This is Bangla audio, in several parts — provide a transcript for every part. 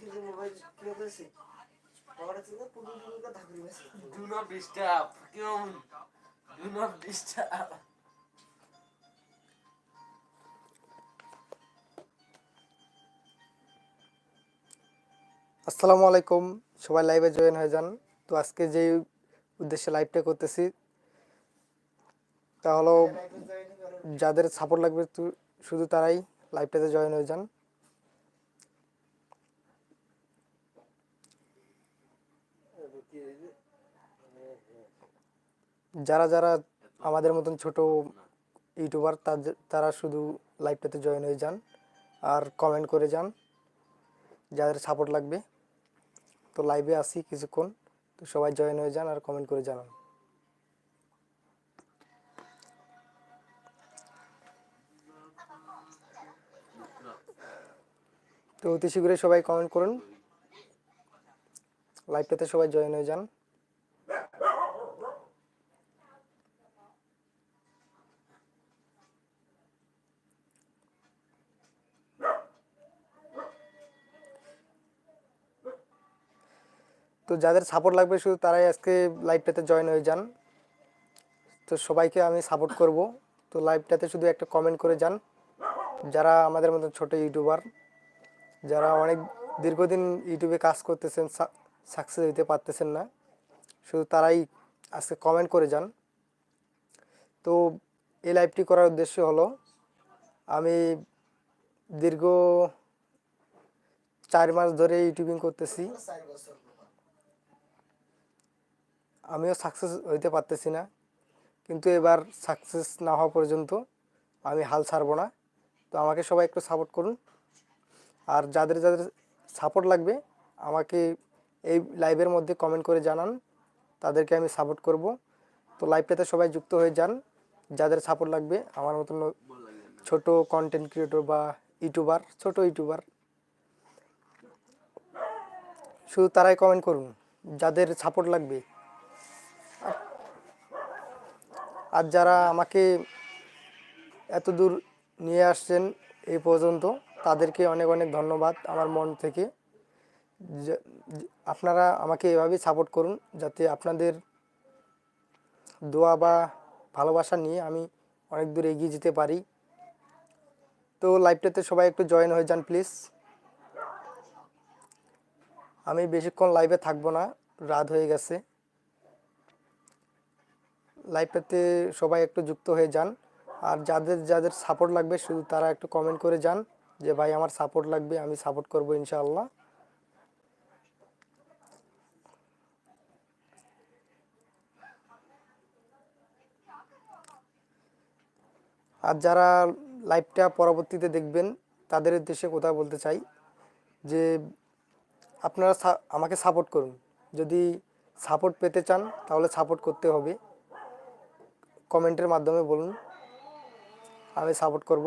দেখি মোবাইল পুরো পুরো কেমন? আসসালামু আলাইকুম সবাই লাইভে জয়েন হয়ে যান। তো আজকে যে উদ্দেশ্যে লাইভটা করতেছি তা হলো যাদের সাপোর্ট লাগবে তু- শুধু তারাই লাইভটাতে জয়েন হয়ে যান। যারা যারা আমাদের মতন ছোট ইউটিউবার, তারা শুধু লাইভটাতে জয়েন হয়ে যান আর কমেন্ট করে যান, যাদের সাপোর্ট লাগবে। তো লাইভে আসি কিছুক্ষণ, তো সবাই জয়েন হয়ে যান আর কমেন্ট করে জানান। তো অতি শীঘ্রই সবাই কমেন্ট করুন। লাইভটাতে সবাই জয়েন হয়ে যান। তো যাদের সাপোর্ট লাগবে, শুধু তারাই আজকে লাইভটাতে জয়েন হয়ে যান। তো সবাইকে আমি সাপোর্ট করব। তো লাইভটাতে শুধু একটা কমেন্ট করে যান। যারা আমাদের মতো ছোট ইউটিউবার যারা অনেক দীর্ঘদিন ইউটিউবে কাজ করতেছেন সাকসেস হইতে পারতেছেন না, শুধু তারাই আজকে কমেন্ট করে যান। তো এই লাইভটি করার উদ্দেশ্য হলো, আমি দীর্ঘ চার মাস ধরে ইউটিউবিং করতেছি। আমিও সাকসেস হইতে পারতেছি না। কিন্তু এবার সাকসেস না হওয়া পর্যন্ত আমি হাল ছাড়বো না। তো আমাকে সবাই একটু সাপোর্ট করুন। আর যাদের যাদের সাপোর্ট লাগবে, আমাকে এই লাইভের মধ্যে কমেন্ট করে জানান। তাদেরকে আমি সাপোর্ট করব। তো লাইভটাতে সবাই যুক্ত হয়ে যান। যাদের সাপোর্ট লাগবে, আমার মতন ছোট কন্টেন্ট ক্রিয়েটর বা ইউটিউবার ছোট ইউটিউবার শুধু তারাই কমেন্ট করুন। যাদের সাপোর্ট লাগবে আর যারা আমাকে এত দূর নিয়ে আসছেন এই পর্যন্ত, তাদেরকে অনেক অনেক ধন্যবাদ আমার মন থেকে। আপনারা আমাকে এভাবেই সাপোর্ট করুন যাতে আপনাদের দোয়া বা ভালোবাসা নিয়ে আমি অনেক দূর এগিয়ে যেতে পারি। তো লাইভটাতে সবাই একটু জয়েন হয়ে যান প্লিজ আমি বেশিক্ষণ লাইভে থাকব না, রাত হয়ে গেছে। লাইভটাতে সবাই একটু যুক্ত হয়ে যান। আর যাদের যাদের সাপোর্ট লাগবে, শুধু তারা একটু কমেন্ট করে যান যে, ভাই, আমার সাপোর্ট লাগবে, আমি সাপোর্ট করব ইনশাআল্লাহ। আর যারা লাইভটা পরবর্তীতে দেখবেন, তাদের উদ্দেশ্যে কথা বলতে চাই যে, আপনারা আমাকে সাপোর্ট করুন। যদি সাপোর্ট পেতে চান, তাহলে সাপোর্ট করতে হবে। কমেন্টের মাধ্যমে বলুন, আমি সাপোর্ট করব।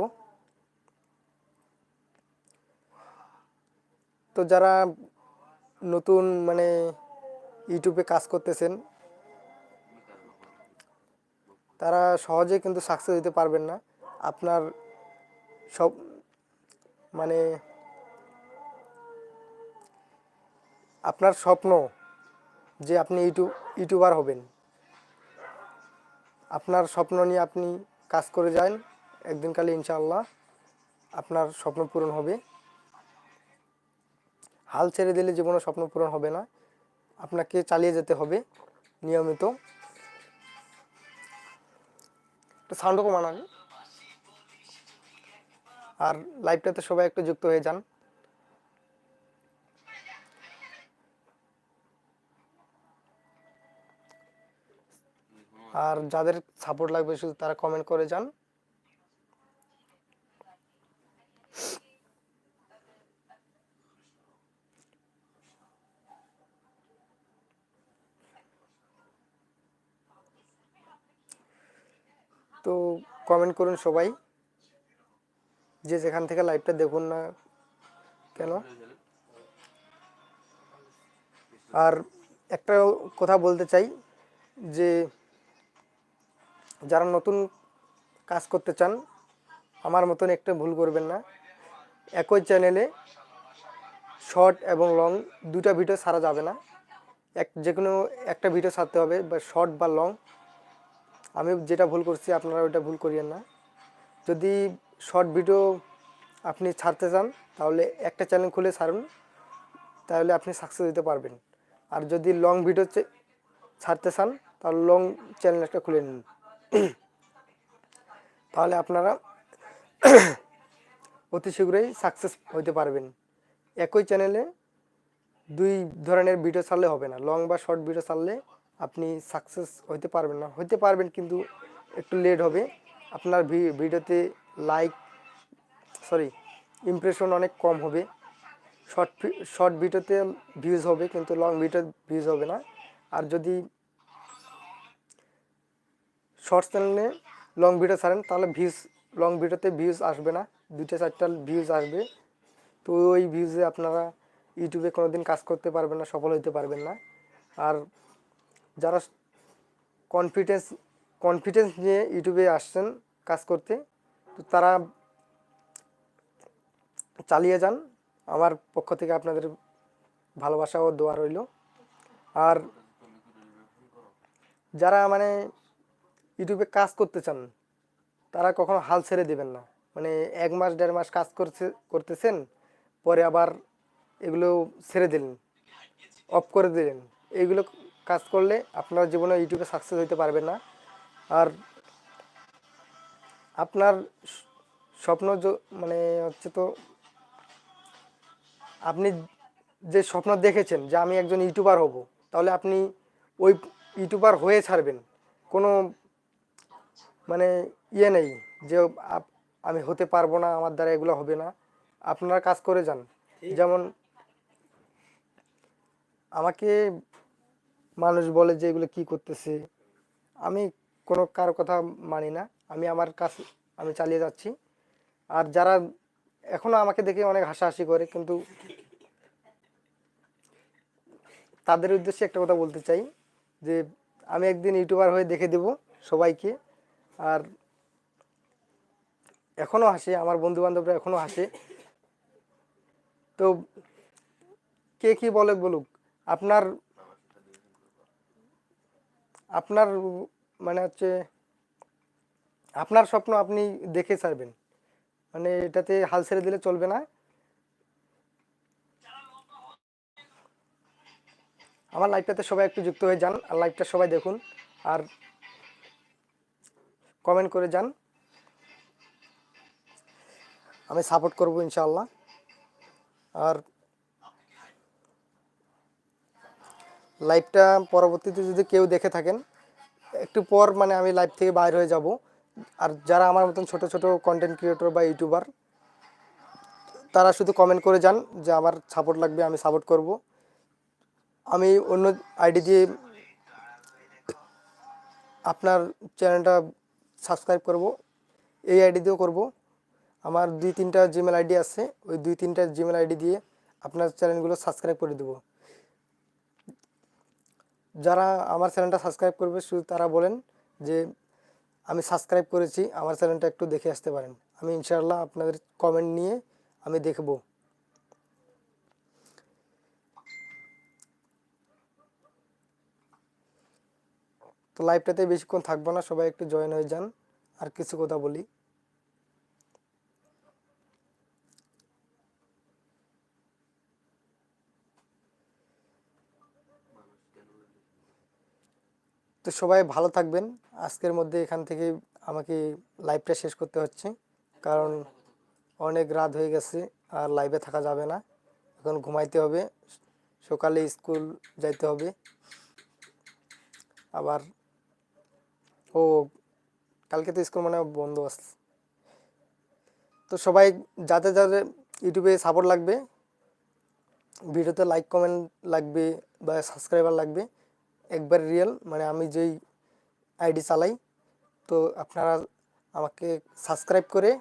তো যারা নতুন মানে ইউটিউবে কাজ করতেছেন, তারা সহজে কিন্তু সাকসেস হতে পারবেন না। আপনার সব মানে আপনার স্বপ্ন যে আপনি ইউটিউব, ইউটিউবার হবেন। আপনার স্বপ্ন নিয়ে আপনি কাজ করে যান একদিন কালে ইনশাআল্লাহ আপনার স্বপ্ন পূরণ হবে। হাল ছেড়ে দিলে জীবনে স্বপ্ন পূরণ হবে না, আপনাকে চালিয়ে যেতে হবে নিয়মিত। সাউন্ডও কমান আর লাইভটাতে সবাই একটু যুক্ত হয়ে যান। আর যাদের সাপোর্ট লাগবে শুধু তারা কমেন্ট করে যান। তো কমেন্ট করুন সবাই। যে যেখান থেকে লাইভটা দেখুন না কেন? আর একটা কথা বলতে চাই যে যারা নতুন কাজ করতে চান, আমার মতন একটা ভুল করবেন না। একই চ্যানেলে শর্ট এবং লং দুটা ভিডিও ছাড়া যাবে না। এক যে কোনো একটা ভিডিও ছাড়তে হবে, বা শর্ট বা লং আমি যেটা ভুল করছি, আপনারা ওইটা ভুল করিয়েন না। যদি শর্ট ভিডিও আপনি ছাড়তে চান, তাহলে একটা চ্যানেল খুলে ছাড়ুন, তাহলে আপনি সাকসেস দিতে পারবেন। আর যদি লং ভিডিও ছাড়তে চান, তাহলে লং চ্যানেল একটা খুলে নিন। তাহলে আপনারা অতি শীঘ্রই সাকসেস হতে পারবেন। একই চ্যানেলে দুই ধরনের ভিডিও ছাড়লে হবে না। লং বা শর্ট ভিডিও ছাড়লে আপনি সাকসেস হতে পারবেন না। হতে পারবেন কিন্তু একটু লেট হবে। আপনার ভিডিওতে লাইক সরি ইমপ্রেশন অনেক কম হবে। শর্ট শর্ট ভিডিওতে ভিউজ হবে, কিন্তু লং ভিডিও ভিউজ হবে না। আর যদি শর্ট চ্যানেলে লং ভিডিও ছাড়েন, তাহলে ভিউজ লং ভিডিওতে ভিউজ আসবে না। দুইটা, চারটা ভিউজ আসবে। তো ওই ভিউজে আপনারা ইউটিউবে কোনো দিন কাজ করতে পারবেন না, সফল হতে পারবেন না। আর যারা কনফিডেন্স কনফিডেন্স নিয়ে ইউটিউবে আসছেন কাজ করতে, তো তারা চালিয়ে যান। আমার পক্ষ থেকে আপনাদের ভালোবাসা ও দোয়া রইল। আর যারা মানে ইউটিউবে কাজ করতে চান, তারা কখনো হাল ছেড়ে দেবেন না। মানে এক মাস, দেড় মাস কাজ করছে, করতেছেন, পরে আবার এগুলো ছেড়ে দিলেন অফ করে দিলেন। এইগুলো কাজ করলে আপনার জীবনে ইউটিউবে সাকসেস হতে পারবে না। আর আপনার স্বপ্ন মানে হচ্ছে তো, আপনি যে স্বপ্ন দেখেছেন যে আমি একজন ইউটিউবার হব, তাহলে আপনি ওই ইউটিউবার হয়ে ছাড়বেন। কোনো মানে ইয়ে নেই যে আমি হতে পারব না আমার দ্বারা এগুলো হবে না। আপনারা কাজ করে যান। যেমন আমাকে মানুষ বলে যে এগুলো কি করতেছে। আমি কোনো কারও কথা মানি না। আমি আমার কাজ আমি চালিয়ে যাচ্ছি। আর যারা এখনও আমাকে দেখে অনেক হাসাহাসি করে কিন্তু তাদের উদ্দেশ্যে একটা কথা বলতে চাই যে আমি একদিন ইউটিউবার হয়ে দেখে দেব সবাইকে। আর এখনও হাসে, আমার বন্ধু বান্ধবরা এখনও হাসে। তো কে কি বলে বলুক, আপনার আপনার মানে হচ্ছে, আপনার স্বপ্ন আপনি দেখে ছাড়বেন। মানে এটাতে হাল ছেড়ে দিলে চলবে না। আমার লাইফটাতে সবাই একটু যুক্ত হয়ে যান, আর লাইফটা সবাই দেখুন। আর কমেন্ট করে যান। আমি সাপোর্ট করব ইনশাল্লাহ আর লাইভটা পরবর্তীতে যদি কেউ দেখে থাকেন, একটু পর মানে আমি লাইভ থেকে বাইর হয়ে যাব। আর যারা আমার মতন ছোট ছোট কন্টেন্ট ক্রিয়েটর বা ইউটিউবার তারা শুধু কমেন্ট করে যান যে আমার সাপোর্ট লাগবে, আমি সাপোর্ট করব। আমি অন্য আইডি দিয়ে আপনার চ্যানেলটা সাবস্ক্রাইব করব, এই আইডি দিয়েও করব। আমার দুই তিনটা জিমেল আইডি আছে, ওই দুই তিনটা জিমেল আইডি দিয়ে আপনার চ্যানেলগুলো সাবস্ক্রাইব করে দেবো। যারা আমার চ্যানেলটা সাবস্ক্রাইব করবে, শুধু তারা বলেন যে আমি সাবস্ক্রাইব করেছি, আমার চ্যানেলটা একটু দেখে আসতে পারেন। আমি ইনশাআল্লাহ আপনাদের কমেন্ট নিয়ে আমি দেখব। তো লাইভটাতে বেশিক্ষণ থাকব না, সবাই একটু জয়েন হয়ে যান। আর কিছু কথা বলি। তো সবাই ভালো থাকবেন। আজকের মধ্যে এখান থেকে আমাকে লাইভটা শেষ করতে হচ্ছে, কারণ অনেক রাত হয়ে গেছে, আর লাইভে থাকা যাবে না। এখন ঘুমাইতে হবে, সকালে স্কুল যাইতে হবে। আবার ও কালকে তো স্কুল মানে বন্ধ আছে। তো সবাই যাতে যাতে ইউটিউবে সাপোর্ট লাগবে, ভিডিওতে লাইক কমেন্ট লাগবে বা সাবস্ক্রাইবার লাগবে, একবার রিয়েল মানে আমি যেই আইডি চালাই, তো আপনারা আমাকে সাবস্ক্রাইব করে,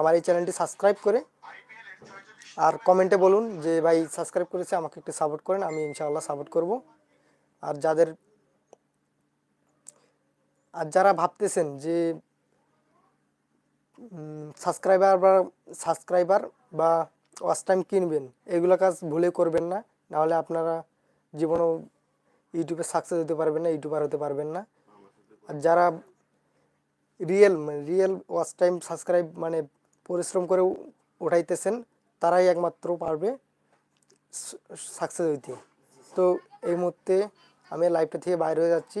আমার এই চ্যানেলটি সাবস্ক্রাইব করে আর কমেন্টে বলুন যে ভাই সাবস্ক্রাইব করেছে, আমাকে একটু সাপোর্ট করেন, আমি ইনশাআল্লাহ সাপোর্ট করব। আর যাদের আর যারা ভাবতেছেন যে সাবস্ক্রাইবার বা সাবস্ক্রাইবার বা ওয়াচ টাইম কিনবেন, এগুলো কাজ ভুলে করবেন না। নাহলে আপনারা জীবনেও ইউটিউবে সাকসেস হতে পারবেন না ইউটিউবার হতে পারবেন না। আর যারা real real watch time subscribe মানে পরিশ্রম করে উঠাইতেছেন, তারাই একমাত্র পারবে সাকসেস হইতে। তো এই মুহূর্তে আমি লাইভটা থেকে বাইরে হয়ে যাচ্ছি।